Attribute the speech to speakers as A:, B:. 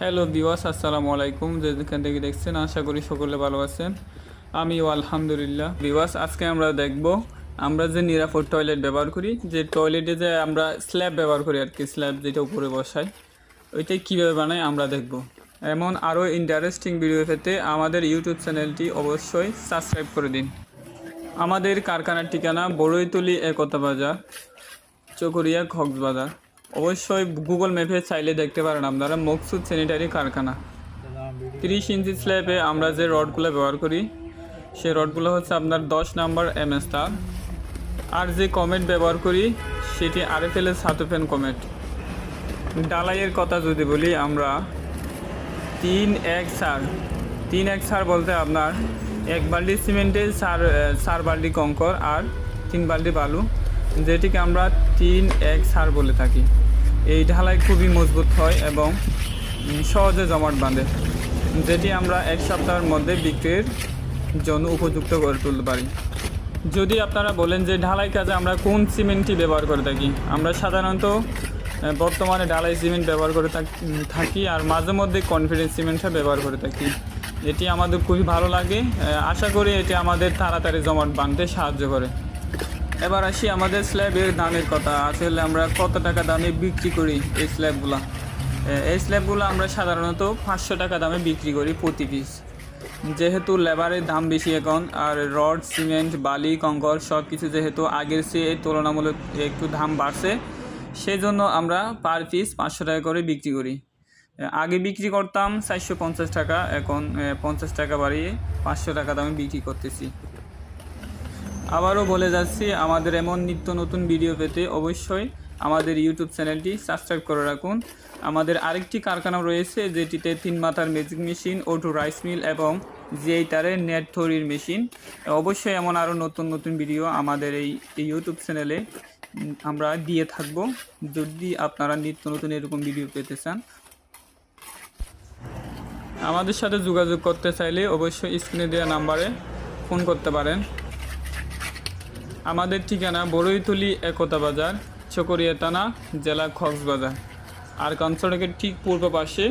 A: Hello বিওয়াস আসসালামু আলাইকুম যেখান থেকে দেখছেন, আশা করি সকলে ভালো আছেন। আমিও আলহামদুলিল্লাহ। বিওয়াস আজকে আমরা দেখব, আমরা যে নিরাপদ টয়লেট ব্যবহার করি, যে টয়লেটে যে আমরা স্ল্যাব ব্যবহার করি আর কি স্ল্যাব যেটা উপরে বসাই ওইটাই কীভাবে বানাই আমরা দেখব। এমন আরও ইন্টারেস্টিং ভিডিও পেতে আমাদের ইউটিউব চ্যানেলটি অবশ্যই সাবস্ক্রাইব করে দিন। আমাদের কারখানার ঠিকানা বড়ইতলি একতা বাজার, চকরিয়া কক্সবাজার। অবশ্যই গুগল ম্যাপে চাইলে দেখতে পারেন আপনারা মকসুদ স্যানিটারি কারখানা তিরিশ ইঞ্চি স্ল্যাবে আমরা যে রডগুলো ব্যবহার করি, সেই রডগুলো হচ্ছে আপনার দশ নাম্বার এম এস তার আর যে কমেট ব্যবহার করি, সেটি আর এফ এলের সাতুফেন কমেট ডালাইয়ের কথা যদি বলি আমরা, তিন এক সার। তিন এক সার বলতে আপনার এক বালতি সিমেন্টে সার সার বালতি কঙ্কর আর তিন বালতি বালু। যেটিকে আমরা তিন এক সার বলে থাকি। এই ঢালাই খুবই মজবুত হয় এবং সহজে জমাট বাঁধে, যেটি আমরা এক সপ্তাহের মধ্যে বিক্রির জন্য উপযুক্ত করে তুলতে পারি। যদি আপনারা বলেন যে ঢালাই কাজে আমরা কোন সিমেন্টটি ব্যবহার করে থাকি, আমরা সাধারণত বর্তমানে ঢালাই সিমেন্ট ব্যবহার করে থাক- থাকি আর মাঝে মধ্যে কনফিডেন্স সিমেন্টটা ব্যবহার করে থাকি। এটি আমাদের খুবই ভালো লাগে আশা করি এটি আমাদের তাড়াতাড়ি জমাট বাঁধতে সাহায্য করে। এবার আসি আমাদের স্ল্যাবের দামের কথা। আসলে আমরা কত টাকা দামে বিক্রি করি এই স্ল্যাবগুলো? এই স্ল্যাবগুলো আমরা সাধারণত পাঁচশো টাকা দামে বিক্রি করি প্রতি পিস যেহেতু লেবারের দাম বেশি এখন, আর রড, সিমেন্ট, বালি, কঙ্কর সব কিছু যেহেতু আগের চেয়ে তুলনামূলক একটু দাম বাড়ছে সেই জন্য আমরা পার পিস পাঁচশো টাকা করে বিক্রি করি। আগে বিক্রি করতাম চারশো পঞ্চাশ টাকা, এখন পঞ্চাশ টাকা বাড়িয়ে পাঁচশো টাকা দামে বিক্রি করতেছি। আবারও বলে যাচ্ছি, আমাদের এমন নিত্য নতুন ভিডিও পেতে অবশ্যই আমাদের ইউটিউব চ্যানেলটি সাবস্ক্রাইব করে রাখুন। আমাদের আরেকটি কারখানা রয়েছে, যেটিতে তিন মাথার magic machine auto rice mill এবং জিআই তারের নেট থরির মেশিন অবশ্যই এমন আরও নতুন নতুন ভিডিও আমাদের এই এই ইউটিউব চ্যানেলে আমরা দিয়ে থাকব। যদি আপনারা নিত্য নতুন এরকম ভিডিও পেতে চান, আমাদের সাথে যোগাযোগ করতে চাইলে অবশ্যই স্ক্রিনে দেওয়া নাম্বারে ফোন করতে পারেন। আমাদের ঠিকানা বড়ইতলি একতা বাজার চকরিয়া থানা জেলা খক্সবাজার আর কানসড়কের ঠিক পূর্ব পাশে।